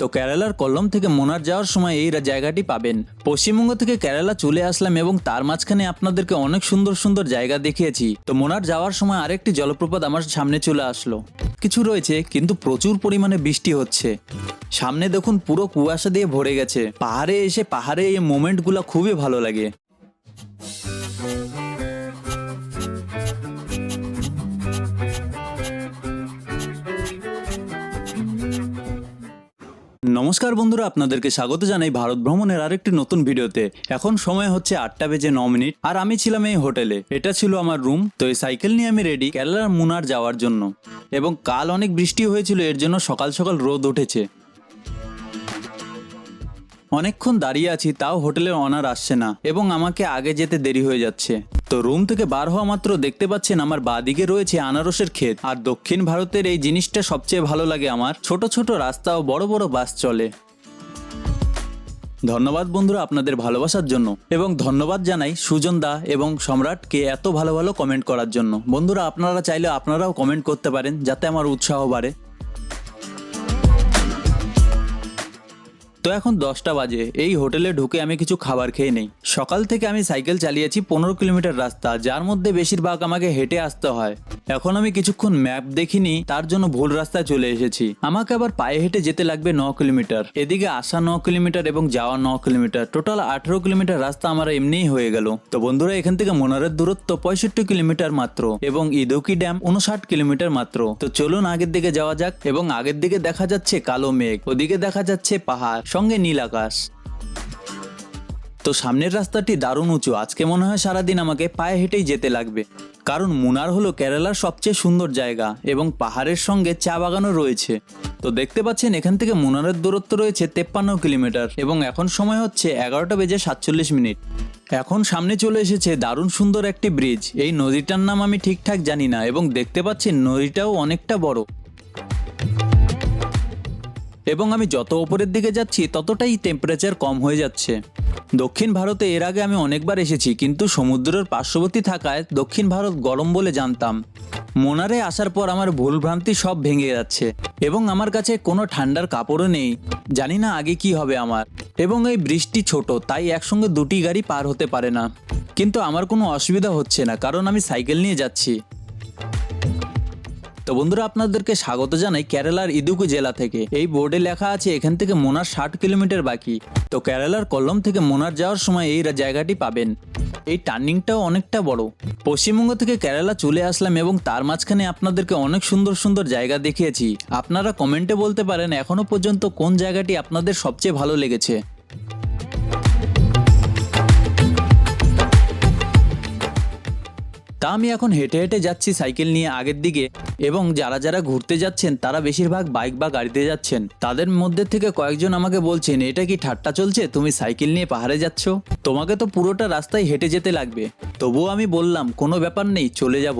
তো কেরালার কল্লম থেকে মোনার যাওয়ার সময় এই জায়গাটি পাবেন। পশ্চিমবঙ্গ থেকে কেরালা চলে আসলাম এবং তার মাঝখানে আপনাদেরকে অনেক সুন্দর সুন্দর জায়গা দেখিয়েছি। তো মোনার যাওয়ার সময় আরেকটি জলপ্রপাত আমার সামনে চলে আসলো। কিছু রয়েছে, কিন্তু প্রচুর পরিমাণে বৃষ্টি হচ্ছে। সামনে দেখুন পুরো কুয়াশা দিয়ে ভরে গেছে। পাহাড়ে এসে পাহাড়ে এই মোমেন্টগুলো খুবই ভালো লাগে। নমস্কার বন্ধুরা, আপনাদেরকে স্বাগত জানাই ভারত ভ্রমণের আরেকটি নতুন ভিডিওতে। এখন সময় হচ্ছে আটটা বেজে ন মিনিট, আর আমি ছিলাম এই হোটেলে। এটা ছিল আমার রুম, তো এই সাইকেল নিয়ে আমি রেডি কেরালার মুনার যাওয়ার জন্য। এবং কাল অনেক বৃষ্টি হয়েছিল, এর জন্য সকাল সকাল রোদ উঠেছে। অনেকক্ষণ দাঁড়িয়ে আছি, তাও হোটেলের অনার আসছে না এবং আমাকে আগে যেতে দেরি হয়ে যাচ্ছে। তো রুম থেকে বার হওয়া মাত্র দেখতে পাচ্ছেন আমার বাদিকে রয়েছে আনারসের ক্ষেত। আর দক্ষিণ ভারতের এই জিনিসটা সবচেয়ে ভালো লাগে আমার, ছোট ছোট রাস্তা ও বড় বড় বাস চলে। ধন্যবাদ বন্ধুরা আপনাদের ভালোবাসার জন্য, এবং ধন্যবাদ জানাই সুজন দা এবং সম্রাটকে এত ভালো ভালো কমেন্ট করার জন্য। বন্ধুরা আপনারা চাইলে আপনারাও কমেন্ট করতে পারেন, যাতে আমার উৎসাহ বাড়ে। তো এখন দশটা বাজে। এই হোটেলে ঢুকে আমি কিছু খাবার খেয়ে নেই। সকাল থেকে আমি সাইকেল চালিয়েছি পনেরো কিলোমিটার রাস্তা, যার মধ্যে বেশিরভাগ আমাকে হেঁটে আসতে হয়। এখন আমি কিছুক্ষণ ম্যাপ দেখিনি, তার জন্য ভুল রাস্তায় চলে এসেছি। আমাকে আবার পায়ে হেঁটে যেতে লাগবে ন কিলোমিটার। এদিকে আসা ন কিলোমিটার এবং যাওয়া ন কিলোমিটার। টোটাল আঠেরো কিলোমিটার রাস্তা আমার এমনিই হয়ে গেল। তো বন্ধুরা, এখান থেকে মোনারের দূরত্ব পঁয়ষট্টি কিলোমিটার মাত্র এবং ইদুকি ড্যাম উনষাট কিলোমিটার মাত্র। তো চলুন আগের দিকে যাওয়া যাক এবং আগের দিকে দেখা যাচ্ছে কালো মেঘ, ওদিকে দেখা যাচ্ছে পাহাড়। সঙ্গে নীল আকাশ। তো সামনের রাস্তাটি দারুণ উঁচু। আজকে মনে হয় সারাদিন আমাকে পায়ে হেঁটেই যেতে লাগবে। কারণ মুনার হলো কেরালার সবচেয়ে সুন্দর জায়গা এবং পাহাড়ের সঙ্গে চা বাগানও রয়েছে। তো দেখতে পাচ্ছেন, এখান থেকে মুনারের দূরত্ব রয়েছে তেপ্পান্ন কিলোমিটার এবং এখন সময় হচ্ছে এগারোটা বেজে সাতচল্লিশ মিনিট। এখন সামনে চলে এসেছে দারুণ সুন্দর একটি ব্রিজ। এই নদীটার নাম আমি ঠিকঠাক জানি না এবং দেখতে পাচ্ছি নদীটাও অনেকটা বড়। এবং আমি যত ওপরের দিকে যাচ্ছি, ততটাই টেম্পারেচার কম হয়ে যাচ্ছে। দক্ষিণ ভারতে এর আগে আমি অনেকবার এসেছি, কিন্তু সমুদ্রের পার্শ্ববর্তী থাকায় দক্ষিণ ভারত গরম বলে জানতাম। মোনারে আসার পর আমার ভুলভ্রান্তি সব ভেঙে যাচ্ছে, এবং আমার কাছে কোনো ঠান্ডার কাপড়ও নেই। জানি না আগে কি হবে আমার। এবং এই বৃষ্টি ছোট, তাই একসঙ্গে দুটি গাড়ি পার হতে পারে না। কিন্তু আমার কোনো অসুবিধা হচ্ছে না, কারণ আমি সাইকেল নিয়ে যাচ্ছি। তো বন্ধুরা, আপনাদেরকে স্বাগত জানাই কেরালার ইদুকু জেলা থেকে। এই বোর্ডে লেখা আছে, এখান থেকে মোনার ষাট কিলোমিটার বাকি। তো কেরালার কল্লম থেকে মোনার যাওয়ার সময় এই জায়গাটি পাবেন। এই টার্নিংটাও অনেকটা বড়। পশ্চিমবঙ্গ থেকে কেরালা চলে আসলাম এবং তার মাঝখানে আপনাদেরকে অনেক সুন্দর সুন্দর জায়গা দেখিয়েছি। আপনারা কমেন্টে বলতে পারেন, এখনও পর্যন্ত কোন জায়গাটি আপনাদের সবচেয়ে ভালো লেগেছে। তা আমি এখন হেঁটে হেঁটে যাচ্ছি সাইকেল নিয়ে আগের দিকে। এবং যারা যারা ঘুরতে যাচ্ছেন, তারা বেশিরভাগ বাইক বা গাড়িতে যাচ্ছেন। তাদের মধ্যে থেকে কয়েকজন আমাকে বলছেন, এটা কি ঠাট্টা চলছে? তুমি সাইকেল নিয়ে পাহাড়ে যাচ্ছ? তোমাকে তো পুরোটা রাস্তায় হেঁটে যেতে লাগবে। তবুও আমি বললাম, কোনো ব্যাপার নেই, চলে যাব।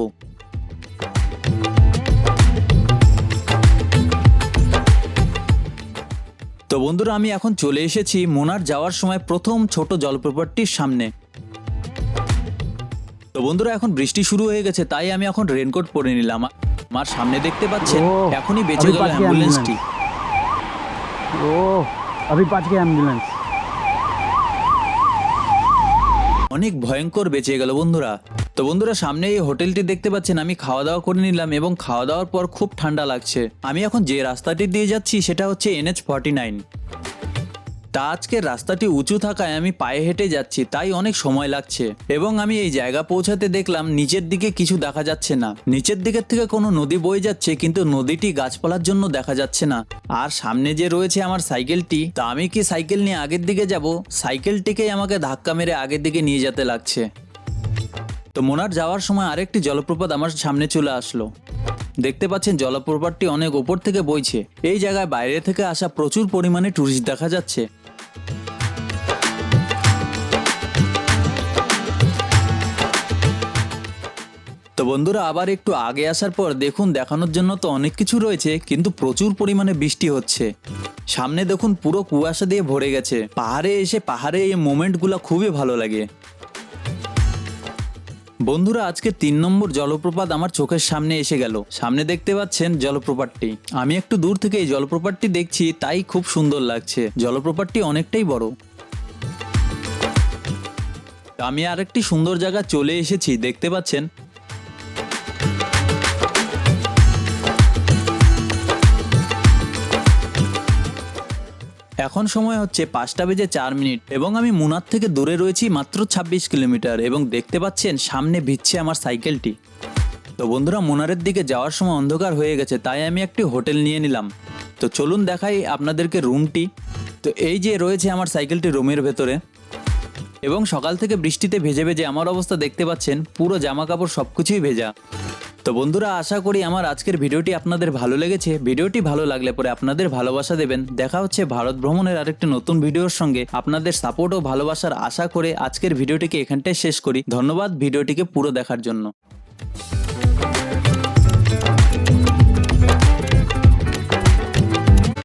তো বন্ধুরা, আমি এখন চলে এসেছি মোনার যাওয়ার সময় প্রথম ছোট জলপ্রপাতটির সামনে। তো বন্ধুরা এখন বৃষ্টি শুরু হয়ে গেছে তাই আমি এখন রেনকোট পরে নিলাম আমার সামনে দেখতে পাচ্ছেন ও, এখনই বেঁচে আমি গেল পাচ্ছি অ্যাম্বুলেন্সটি ओह अभी बच गया एम्बुलेंस অনেক ভয়ঙ্কর বেঁচে গেল বন্ধুরা তো বন্ধুরা সামনে এই হোটেলটি দেখতে পাচ্ছেন আমি খাওয়া দাওয়া করে নিলাম এবং খাওয়া দাওয়ার পর খুব ঠান্ডা লাগছে আমি এখন যে রাস্তাটি দিয়ে যাচ্ছি সেটা হচ্ছে এনএচ ফর্টি নাইন তা আজকে রাস্তাটি উঁচু থাকায় আমি পায়ে হেঁটে যাচ্ছি, তাই অনেক সময় লাগছে। এবং আমি এই জায়গা পৌঁছাতে দেখলাম নিচের দিকে কিছু দেখা যাচ্ছে না। নিচের দিকের থেকে কোনো নদী বয়ে যাচ্ছে, কিন্তু নদীটি গাছপালার জন্য দেখা যাচ্ছে না। আর সামনে যে রয়েছে আমার সাইকেলটি, তা আমি কি সাইকেল নিয়ে আগের দিকে যাব? সাইকেলটিকেই আমাকে ধাক্কা মেরে আগের দিকে নিয়ে যেতে লাগছে। তো মোনার যাওয়ার সময় আরেকটি জলপ্রপাত আমার সামনে চলে আসলো। দেখতে পাচ্ছেন জলপ্রপাতটি অনেক ওপর থেকে বইছে। এই জায়গায় বাইরে থেকে আসা প্রচুর পরিমাণে টুরিস্ট দেখা যাচ্ছে। তো বন্ধুরা, আবার একটু আগে আসার পর দেখুন, দেখানোর জন্য তো অনেক কিছু রয়েছে, কিন্তু প্রচুর পরিমাণে বৃষ্টি হচ্ছে। সামনে দেখুন, পুরো কুয়াশা দিয়ে ভরে গেছে। পাহাড়ে এসে পাহাড়ে এই মোমেন্টগুলো খুবই ভালো লাগে। বন্ধুরা, আজকে তিন নম্বর জলপ্রপাত আমার চোখের সামনে এসে গেল। সামনে দেখতে পাচ্ছেন জলপ্রপাতটি। আমি একটু দূর থেকে এই জলপ্রপাতটি দেখছি, তাই খুব সুন্দর লাগছে। জলপ্রপাতটি অনেকটাই বড়। আমি আরেকটি সুন্দর জায়গা চলে এসেছি, দেখতে পাচ্ছেন? এখন সময় হচ্ছে পাঁচটা বেজে চার মিনিট এবং আমি মুনার থেকে দূরে রয়েছি মাত্র ছাব্বিশ কিলোমিটার এবং দেখতে পাচ্ছেন সামনে ভিজছে আমার সাইকেলটি। তো বন্ধুরা, মুনারের দিকে যাওয়ার সময় অন্ধকার হয়ে গেছে, তাই আমি একটি হোটেল নিয়ে নিলাম। তো চলুন দেখাই আপনাদেরকে রুমটি। তো এই যে রয়েছে আমার সাইকেলটি রুমের ভেতরে। এবং সকাল থেকে বৃষ্টিতে ভেজে ভেজে আমার অবস্থা দেখতে পাচ্ছেন, পুরো জামা কাপড় সব কিছুই ভেজা। তো বন্ধুরা, আশা করি আমার আজকের ভিডিওটি আপনাদের ভালো লেগেছে। ভিডিওটি ভালো লাগলে পরে আপনাদের ভালোবাসা দেবেন। দেখা হচ্ছে ভারত ভ্রমণের আরেকটি নতুন ভিডিওর সঙ্গে। আপনাদের সাপোর্ট ও ভালোবাসার আশা করে আজকের ভিডিওটিকে এখানটায় শেষ করি। ধন্যবাদ ভিডিওটিকে পুরো দেখার জন্য।